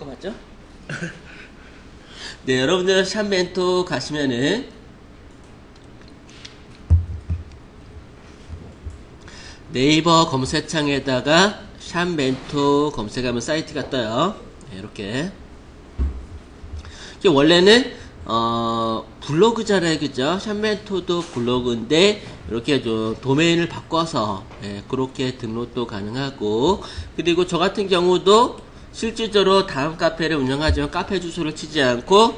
거 맞죠? 네, 여러분들 샵멘토 가시면은 네이버 검색창에다가 샵멘토 검색하면 사이트가 떠요. 네, 이렇게. 원래는 어, 블로그잖아요, 그죠? 샵멘토도 블로그인데 이렇게 좀 도메인을 바꿔서 예, 그렇게 등록도 가능하고 그리고 저 같은 경우도 실질적으로 다음 카페를 운영하지만 카페 주소를 치지 않고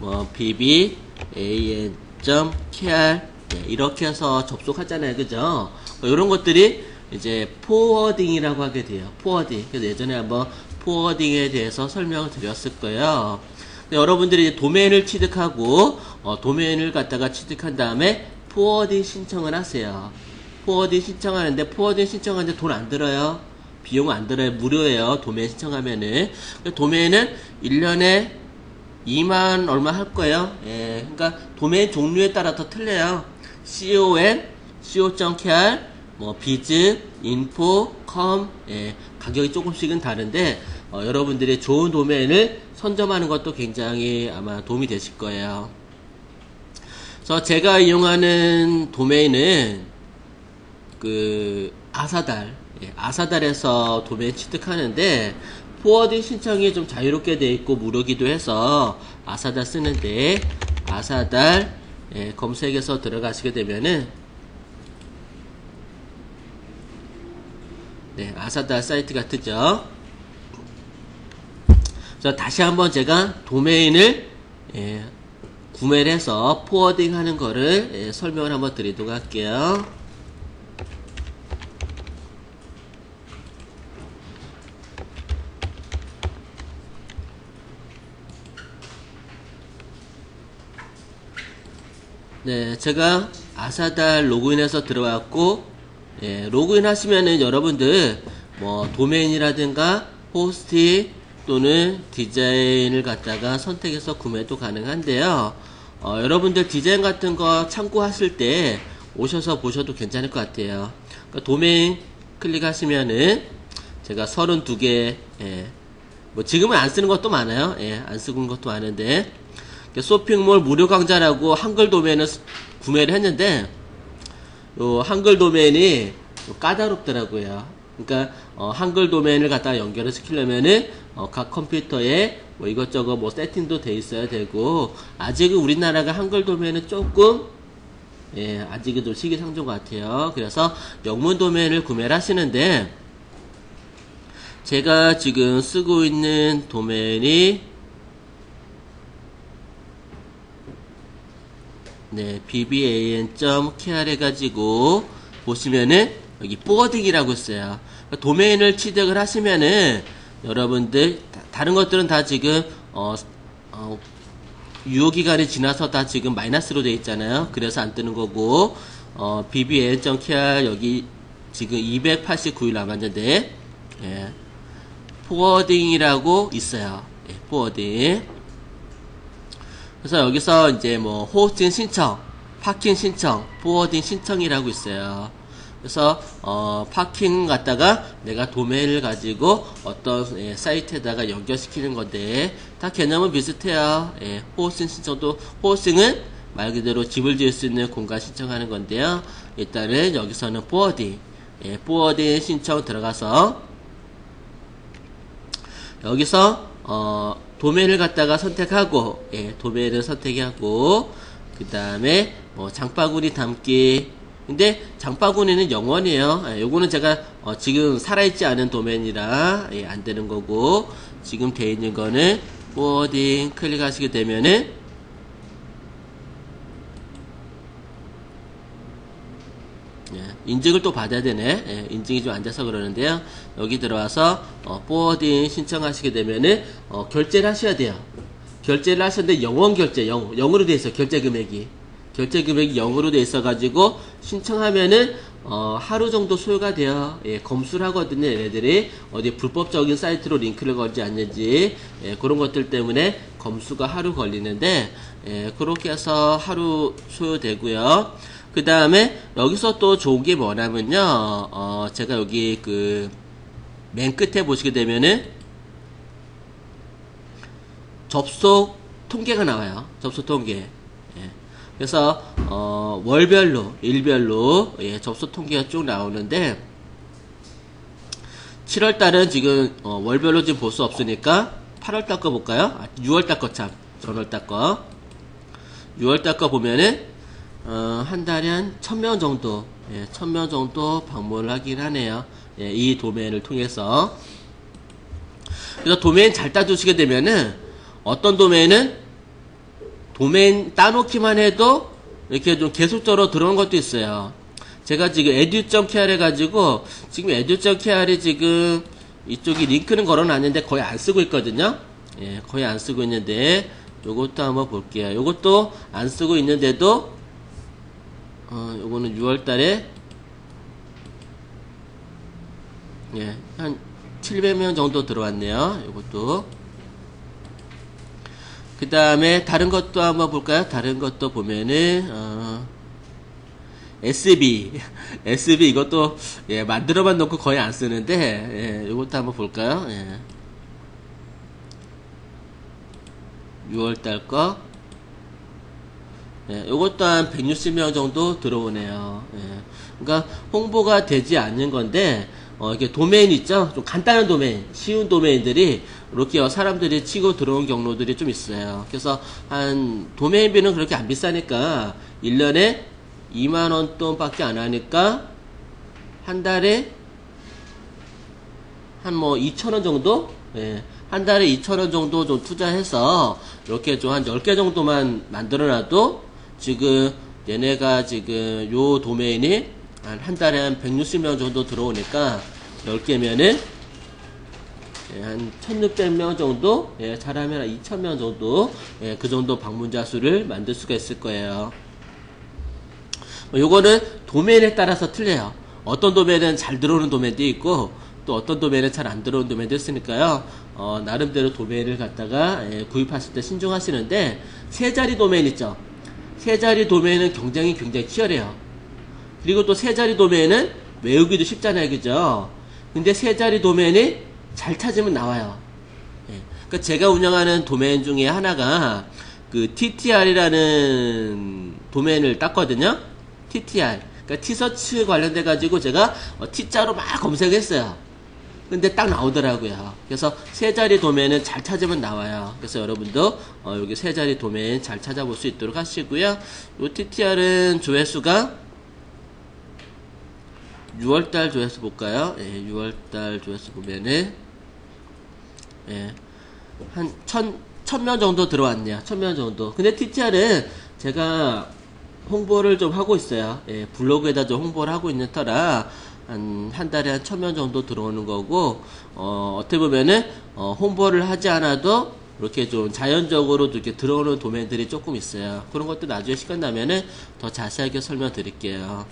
뭐 bb an.kr 예, 이렇게 해서 접속하잖아요, 그죠? 이런 것들이 이제 포워딩이라고 하게 돼요. 포워딩. 그래서 예전에 한번 포워딩에 대해서 설명을 드렸을 거예요. 여러분들이 도메인을 취득하고 어, 도메인을 갖다가 취득한 다음에 포워딩 신청을 하세요. 포워딩 신청하는데 포워딩 신청하는데 돈 안 들어요. 비용 안 들어요. 무료예요. 도메인 신청하면은. 도메인은 1년에 2만 얼마 할 거예요. 예. 그러니까 도메인 종류에 따라 더 틀려요. com, co.kr, 뭐 비즈, 인포, 컴, 예. 가격이 조금씩은 다른데 어, 여러분들이 좋은 도메인을 선점하는 것도 굉장히 아마 도움이 되실 거예요. 그래서 제가 이용하는 도메인은 그 아사달, 예, 아사달에서 도메인 취득하는데 포워딩 신청이 좀 자유롭게 돼 있고 무료기도 해서 아사달 쓰는데 아사달 예, 검색에서 들어가시게 되면은 네, 아사달 사이트가 뜨죠. 자, 다시 한번 제가 도메인을 예, 구매를 해서 포워딩 하는 거를 예, 설명을 한번 드리도록 할게요. 네, 제가 아사달 로그인해서 들어왔고, 예, 로그인 하시면은 여러분들, 뭐, 도메인이라든가, 호스팅, 또는 디자인을 갖다가 선택해서 구매도 가능한데요. 어, 여러분들 디자인 같은 거 참고하실 때 오셔서 보셔도 괜찮을 것 같아요. 그러니까 도메인 클릭하시면은 제가 32개, 예, 뭐 지금은 안 쓰는 것도 많아요. 예, 안 쓰는 것도 많은데 쇼핑몰 무료 강좌라고 한글 도메인을 구매를 했는데 요 한글 도메인이 까다롭더라고요. 그러니까 어, 한글 도메인을 갖다가 연결을 시키려면은 어, 각 컴퓨터에 뭐 이것저것 뭐 세팅도 돼 있어야 되고 아직은 우리나라가 한글 도메인은 조금 예, 아직은 좀 시기상조 같아요. 그래서 영문 도메인을 구매를 하시는데 제가 지금 쓰고 있는 도메인이 네, bban.kr 해가지고 보시면은 여기 포워딩이라고 있어요. 도메인을 취득을 하시면은 여러분들 다른 것들은 다 지금 어, 어, 유효기간이 지나서 다 지금 마이너스로 되어 있잖아요. 그래서 안 뜨는 거고 어, bbn.kr 여기 지금 289일 남았는데 예, 포워딩이라고 있어요. 예, 포워딩. 그래서 여기서 이제 뭐 호스팅 신청, 파킹 신청, 포워딩 신청이라고 있어요. 그래서 어, 파킹 갖다가 내가 도메인을 가지고 어떤 예, 사이트에다가 연결시키는 건데 다 개념은 비슷해요. 예, 호스팅 신청도 호스팅은 말 그대로 집을 지을 수 있는 공간 신청하는 건데요. 일단은 여기서는 포워딩, 예, 포워딩 신청 들어가서 여기서 어, 도메인을 갖다가 선택하고 예, 도메인을 선택하고 그 다음에 뭐 장바구니 담기 근데 장바구니는 영원이에요. 예, 요거는 제가 어, 지금 살아있지 않은 도면이라 예, 안 되는 거고 지금 돼 있는 거는 포워딩 클릭하시게 되면은 예, 인증을 또 받아야 되네. 예, 인증이 좀 안 돼서 그러는데요. 여기 들어와서 어, 포워딩 신청하시게 되면은 어, 결제를 하셔야 돼요. 결제를 하셨는데 영원 결제, 영, 영으로 돼 있어 결제 금액이. 결제 금액이 0으로 돼 있어가지고 신청하면은 어, 하루 정도 소요가 돼요. 예, 검수를 하거든요. 얘네들이 어디 불법적인 사이트로 링크를 걸지 않는지 예, 그런 것들 때문에 검수가 하루 걸리는데 예, 그렇게 해서 하루 소요되고요. 그 다음에 여기서 또 좋은 게 뭐냐면요. 어, 제가 여기 그 맨 끝에 보시게 되면은 접속 통계가 나와요. 접속 통계. 예. 그래서 어, 월별로, 일별로 예, 접속 통계가 쭉 나오는데 7월 달은 지금 어, 월별로 지금 볼 수 없으니까 8월 달 거 볼까요? 아, 6월 달 거 참. 전월 달 거. 6월 달 거 보면은 어, 한 달에 한 1000명 정도, 예, 1000명 정도 방문을 하긴 하네요. 예, 이 도메인을 통해서. 그래서 도메인 잘 따두시게 되면은 어떤 도메인은 도메인 따놓기만 해도 이렇게 좀 계속적으로 들어오는 것도 있어요. 제가 지금 edu.kr 해가지고 지금 edu.kr이 지금 이쪽이 링크는 걸어놨는데 거의 안 쓰고 있거든요. 예, 거의 안 쓰고 있는데 요것도 한번 볼게요. 요것도 안 쓰고 있는데도 어, 요거는 6월달에 예, 한 700명 정도 들어왔네요. 요것도 그 다음에 다른 것도 한번 볼까요? 다른 것도 보면은 어, SB SB 이것도 예, 만들어만 놓고 거의 안 쓰는데 예, 이것도 한번 볼까요? 예. 6월달 거 예, 요것도 한 160명 정도 들어오네요. 예. 그러니까 홍보가 되지 않는 건데 어, 이게 도메인 있죠? 좀 간단한 도메인, 쉬운 도메인들이 이렇게 사람들이 치고 들어온 경로들이 좀 있어요. 그래서 한 도메인비는 그렇게 안 비싸니까 1년에 2만 원 돈밖에 안 하니까 한 달에 한 뭐 2천 원 정도? 예, 한 달에 2천 원 정도 좀 투자해서 이렇게 좀 한 10개 정도만 만들어놔도 지금 얘네가 지금 요 도메인이 한, 한 달에 한 160명 정도 들어오니까 10개면은 예, 한 1600명 정도 예, 잘하면 한 2000명 정도 예, 그 정도 방문자 수를 만들 수가 있을 거예요. 뭐 요거는 도메인에 따라서 틀려요. 어떤 도메인은 잘 들어오는 도메인도 있고 또 어떤 도메인은 잘 안 들어오는 도메인도 있으니까요. 어, 나름대로 도메인을 갖다가 예, 구입하실 때 신중하시는데 세 자리 도메인 있죠 세 자리 도메인은 경쟁이 굉장히 치열해요 그리고 또 세 자리 도메인은 외우기도 쉽잖아요 그죠 근데 세 자리 도메인이 잘 찾으면 나와요. 예. 그러니까 제가 운영하는 도메인 중에 하나가 그 TTR이라는 도메인을 땄거든요. TTR. 그러니까 티서치 관련돼 가지고 제가 어, T자로 막 검색했어요. 근데 딱 나오더라고요. 그래서 세 자리 도메인은 잘 찾으면 나와요. 그래서 여러분도 어, 여기 세 자리 도메인 잘 찾아볼 수 있도록 하시고요. 이 TTR은 조회수가 6월달 조회수 볼까요? 예, 6월달 조회수 보면은 예, 한 천, 천명 정도 들어왔네요. 천명 정도. 근데 TTR은 제가 홍보를 좀 하고 있어요. 예, 블로그에다 좀 홍보를 하고 있는 터라 한, 한 달에 한 천명 정도 들어오는 거고, 어, 어떻게 보면은, 어, 홍보를 하지 않아도 이렇게 좀 자연적으로 이렇게 들어오는 도면들이 조금 있어요. 그런 것도 나중에 시간 나면은 더 자세하게 설명드릴게요.